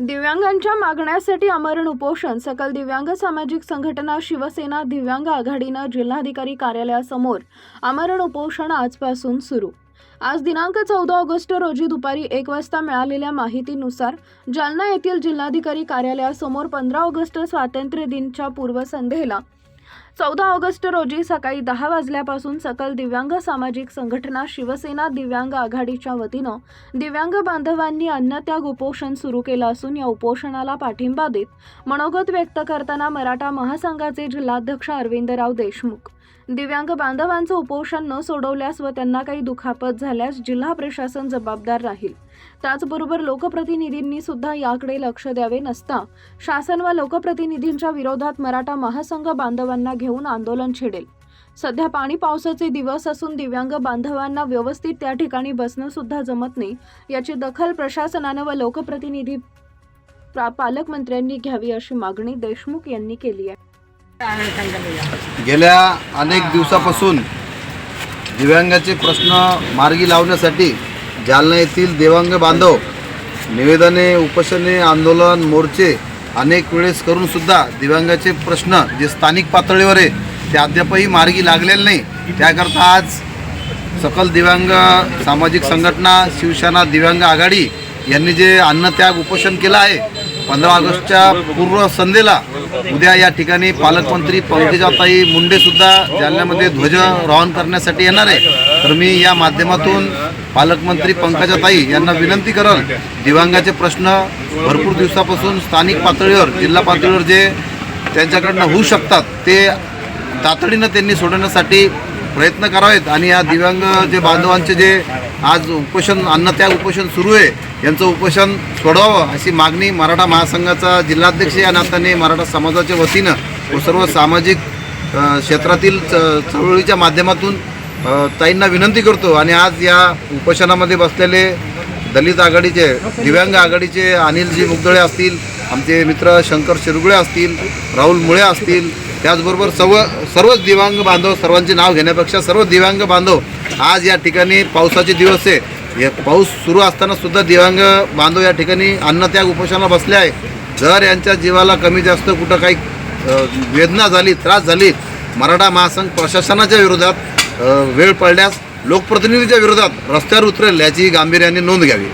दिव्यांगांच्या मागण्यासाठी आमरण उपोषण. सकल दिव्यांग सामाजिक संघटना शिवसेना दिव्यांग आघाडीनं जिल्हाधिकारी कार्यालयासमोर आमरण उपोषण आजपासून सुरू. आज दिनांक चौदा ऑगस्ट रोजी दुपारी एक वाजता मिळालेल्या माहितीनुसार जालना येथील जिल्हाधिकारी कार्यालयासमोर पंधरा ऑगस्ट स्वातंत्र्य दिनच्या पूर्वसंध्येला चौदा ऑगस्ट रोजी सकाळी दहा वाजल्यापासून सकल दिव्यांग सामाजिक संघटना शिवसेना दिव्यांग आघाडीच्या वतीनं दिव्यांग बांधवांनी अन्नत्याग उपोषण सुरू केलं असून या उपोषणाला पाठिंबा देत मनोगत व्यक्त करताना मराठा महासंघाचे जिल्हाध्यक्ष अरविंदराव देशमुख दिव्यांग बांधवांचं उपोषण न सोडवल्यास व त्यांना काही दुखापत झाल्यास जिल्हा प्रशासन जबाबदार राहील. त्याचबरोबर लोकप्रतिनिधींनी सुद्धा याकडे लक्ष द्यावे नसता शासन व लोकप्रतिनिधींच्या विरोधात मराठा महासंघ बांधवांना घेऊन आंदोलन छेडेल. सध्या पाणी पावसाचे दिवस असून दिव्यांग बांधवांना व्यवस्थित त्या ठिकाणी बसणं सुद्धा जमत नाही याची दखल प्रशासनानं व लोकप्रतिनिधी प्रा- पालकमंत्र्यांनी घ्यावी अशी मागणी देशमुख यांनी केली आहे. गेल्या अनेक दिवसापासून दिव्यांगाचे प्रश्न मार्गी लावण्यासाठी जालना येथील दिव्यांग बांधव निवेदने उपोषणे आंदोलन मोर्चे अनेक वेळेस करून सुद्धा दिव्यांगाचे प्रश्न जे स्थानिक पातळीवर आहे ते अद्यापही मार्गी लागलेले नाही. त्याकरता आज सकल दिव्यांग सामाजिक संघटना शिवसेना दिव्यांग आघाडी यांनी जे अन्नत्याग उपोषण केलं आहे पंधरा ऑगस्टच्या पूर्व संध्येला उद्या या ठिकाणी पालकमंत्री पंकजाताई मुंडेसुद्धा जालन्यामध्ये ध्वजारोहण करण्यासाठी येणार आहे. तर मी या माध्यमातून पालकमंत्री पंकजाताई यांना विनंती करल दिव्यांगाचे प्रश्न भरपूर दिवसापासून स्थानिक पातळीवर जिल्हा पातळीवर जे त्यांच्याकडनं होऊ शकतात ते तातडीनं त्यांनी सोडवण्यासाठी प्रयत्न करावेत आणि या दिव्यांग जे बांधवांचे जे आज उपोषण अन्नत्याग उपोषण सुरू आहे यांचं उपोषण सोडवावं अशी मागणी मराठा महासंघाचा जिल्हाध्यक्ष या नात्याने मराठा समाजाच्या वतीनं व सर्व सामाजिक क्षेत्रातील च- चळवळीच्या माध्यमातून ताईंना विनंती करतो. आणि आज या उपोषणामध्ये बसलेले दलित आघाडीचे दिव्यांग आघाडीचे अनिलजी मुगदळे असतील आमचे मित्र शंकर शिरगुळे असतील राहुल मुळे असतील त्याचबरोबर सर्व सर्वच दिव्यांग बांधव सर्वांचे नाव घेण्यापेक्षा सर्व दिव्यांग बांधव आज या ठिकाणी पावसाचे दिवस आहे. हे पाऊस सुरू असताना सुद्धा दिव्यांग बांधव या ठिकाणी अन्नत्याग उपोषणाला बसले आहे जर यांच्या जीवाला कमी जास्त कुठं काही वेदना झाली त्रास झाली मराठा महासंघ प्रशासनाच्या विरोधात वेळ पडल्यास लोकप्रतिनिधीच्या विरोधात रस्त्यावर उतरेल याची गांभीर्याने नोंद घ्यावी.